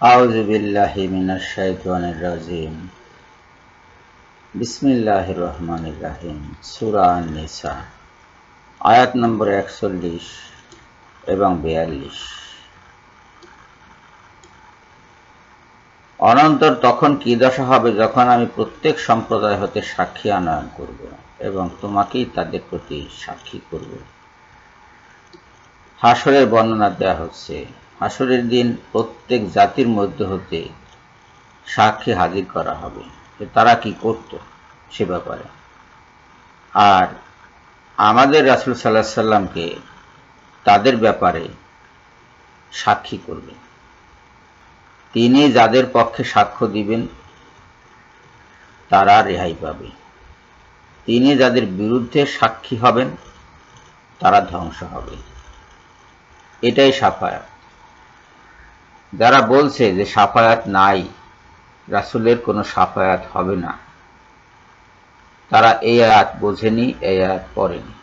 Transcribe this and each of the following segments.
আউজ বিল্লাহি মিনাশ শাইতানির রাজিম। বিসমিল্লাহির রহমানির রাহিম। সূরা নিসা আয়াত নম্বর 41 এবং 42 অনন্তর তখন কি দশা হবে যখন আমি প্রত্যেক সম্প্রদায় হতে সাক্ষী আনয়ন করব এবং তোমাকেই তাদের প্রতি সাক্ষী করব। হাসরের বর্ণনা দেয়া হচ্ছে হাসরের দিন প্রত্যেক জাতির মধ্যে হতে সাক্ষী হাজির করা হবে যে তারা কি করত সে ব্যাপারে। আর আমাদের রাসুল সাল্লাহ সাল্লামকে তাদের ব্যাপারে সাক্ষী করবে। তিনি যাদের পক্ষে সাক্ষ্য দিবেন, তারা রেহাই পাবে। তিনি যাদের বিরুদ্ধে সাক্ষী হবেন, তারা ধ্বংস হবে। এটাই সাফায়াত। যারা বলছে যে সাফায়াত নাই, রাসুলের কোনো সাফায়াত হবে না। তারা এই আয়াত বোঝেনি, এই আয়াত পড়েনি।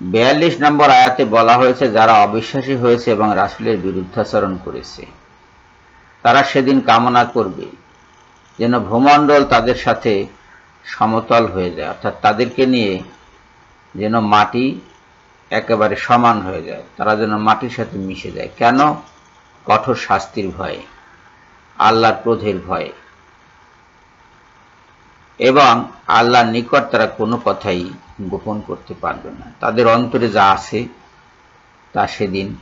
বিয়াল্লিশ নম্বর আয়াতে বলা হয়েছে, যারা অবিশ্বাসী হয়েছে এবং রাসুলের বিরুদ্ধাচরণ করেছে, তারা সেদিন কামনা করবে যেন ভূমণ্ডল তাদের সাথে সমতল হয়ে যায়, অর্থাৎ তাদেরকে নিয়ে যেন মাটি একেবারে সমান হয়ে যায়। তারা যেন মাটির সাথে মিশে যায়। কেন? কঠোর শাস্তির ভয়ে, আল্লাহর ক্রোধের ভয়ে। এবং আল্লাহর নিকট তারা কোনো কথাই গোপন করতে পারবে না। তাদের অন্তরে যা আছে, তা সেদিন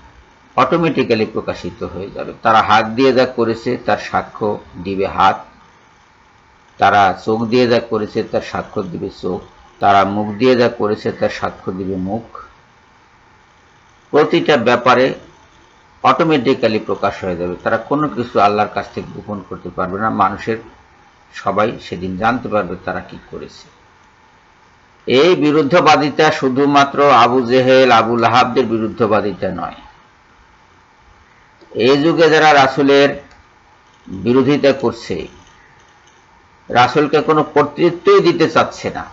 অটোমেটিক্যালি প্রকাশিত হয়ে যাবে। তারা হাত দিয়ে যা করেছে, তার সাক্ষ্য দিবে হাত। তারা চোখ দিয়ে যা করেছে, তার সাক্ষ্য দিবে চোখ। তারা মুখ দিয়ে যা করেছে, তার সাক্ষ্য দিবে মুখ। প্রতিটা ব্যাপারে অটোমেটিক্যালি প্রকাশ হয়ে যাবে। তারা কোনো কিছু আল্লাহর কাছ থেকে গোপন করতে পারবে না। মানুষের সবাই সেদিন জানতে পারবে তারা কি করেছে। এই বিরুদ্ধবাদিতা শুধুমাত্র আবু জেহেল, আবু লাহাবদের বিরুদ্ধবাদিতা নয়। এই যুগে যারা রাসুলের বিরোধিতা করছে, রাসুলকে কোনো কর্তৃত্বই দিতে চাচ্ছে না।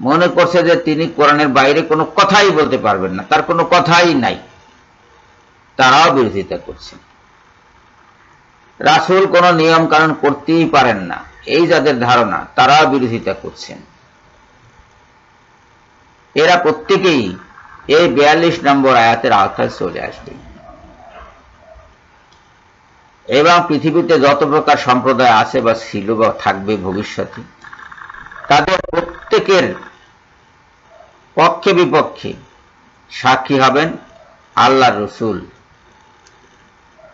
মনে করছে যে তিনি কোরআনের বাইরে কোনো কথাই বলতে পারবেন না। তার কোনো কথাই নাই। তারাও বিরোধিতা করছেন রাসুল কোন নিয়ম কানুন করতেই পারেন না। এই যাদের ধারণা, তারাও বিরোধিতা করছেন। এরা প্রত্যেকেই এই বিয়াল্লিশ নম্বর আয়াতের আওতায় চলে আসবে। এবং পৃথিবীতে যত প্রকার সম্প্রদায় আছে বা ছিল বা থাকবে ভবিষ্যতে, তাদের প্রত্যেকের পক্ষে বিপক্ষে সাক্ষী হবেন আল্লাহ রসুল।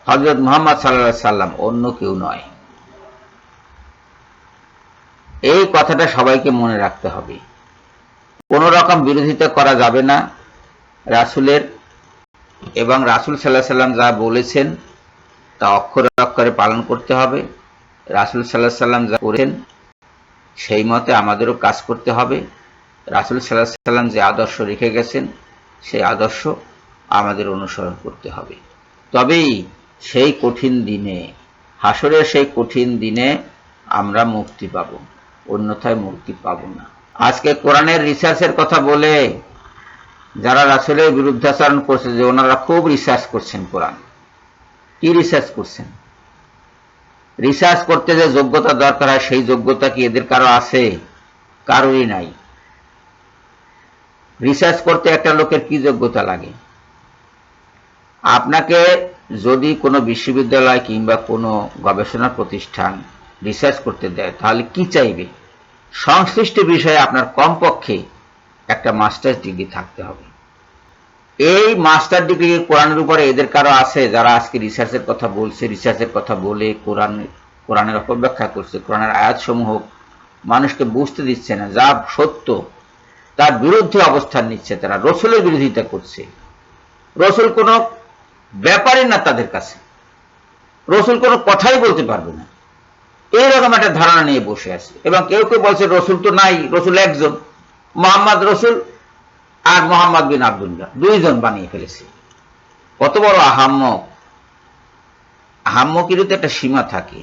হজরত মোহাম্মদ সাল্লা সাল্লাম অন্য কেউ নয়। এই কথাটা সবাইকে মনে রাখতে হবে। কোন রকম বিরোধিতা করা যাবে না রাসুলের এবং রাসুল সাল্লাহ সাল্লাম যা বলেছেন তা অক্ষরে অক্ষরে পালন করতে হবে। রাসুল সাল্লাহ সাল্লাম যা করেন সেই মতে আমাদেরও কাজ করতে হবে। রাসুল সাল্লাহ সাল্লাম যে আদর্শ রেখে গেছেন, সেই আদর্শ আমাদের অনুসরণ করতে হবে। তবেই সেই কঠিন দিনে হাসরের সেই কঠিন দিনে আমরা মুক্তি পাব, অন্যথায় মুক্তি পাব না। আজকে কোরআনের রিসার্চের কথা বলে যারা রাসুলের বিরুদ্ধাচরণ করছে, যে ওনারা খুব রিসার্চ করছেন কোরআন। কি রিসার্চ করছেন? রিসার্চ করতে যে যোগ্যতা দরকার হয়, সেই যোগ্যতা কি এদের কারও আছে? কারোরই নাই। রিসার্চ করতে একটা লোকের কি যোগ্যতা লাগে? আপনাকে যদি কোনো বিশ্ববিদ্যালয় কিংবা কোনো গবেষণা প্রতিষ্ঠান রিসার্চ করতে দেয়, তাহলে কি চাইবে? সংশ্লিষ্ট বিষয়ে আপনার কমপক্ষে একটা মাস্টার্স ডিগ্রি থাকতে হবে। এই মাস্টার ডিগ্রি কোরআনের উপরে এদের কারও আছে যারা আজকে রিসার্চের কথা বলছে রিসার্চের কথা বলে কোরআন, কোরআনের অপব্যাখ্যা করছে, কোরআনের আয়াতসমূহ মানুষকে বুঝতে দিচ্ছে না, যা সত্য। তার বিরুদ্ধে অবস্থান নিচ্ছে তারা, রসুলের বিরোধিতা করছে। রসুল কোনো ব্যাপারই না তাদের কাছে। রসুল কোনো কথাই বলতে পারবে না। এইরকম একটা ধারণা নিয়ে বসে আছে। এবং কেউ কেউ বলছে, রসুল তো নাই, রসুল একজন। মোহাম্মদ রসুল আর মোহাম্মদ বিন আবদুল্লাহ, দুইজন বানিয়ে ফেলেছে। কত বড় আহাম্মক। আহাম্মকেরও একটা সীমা থাকে।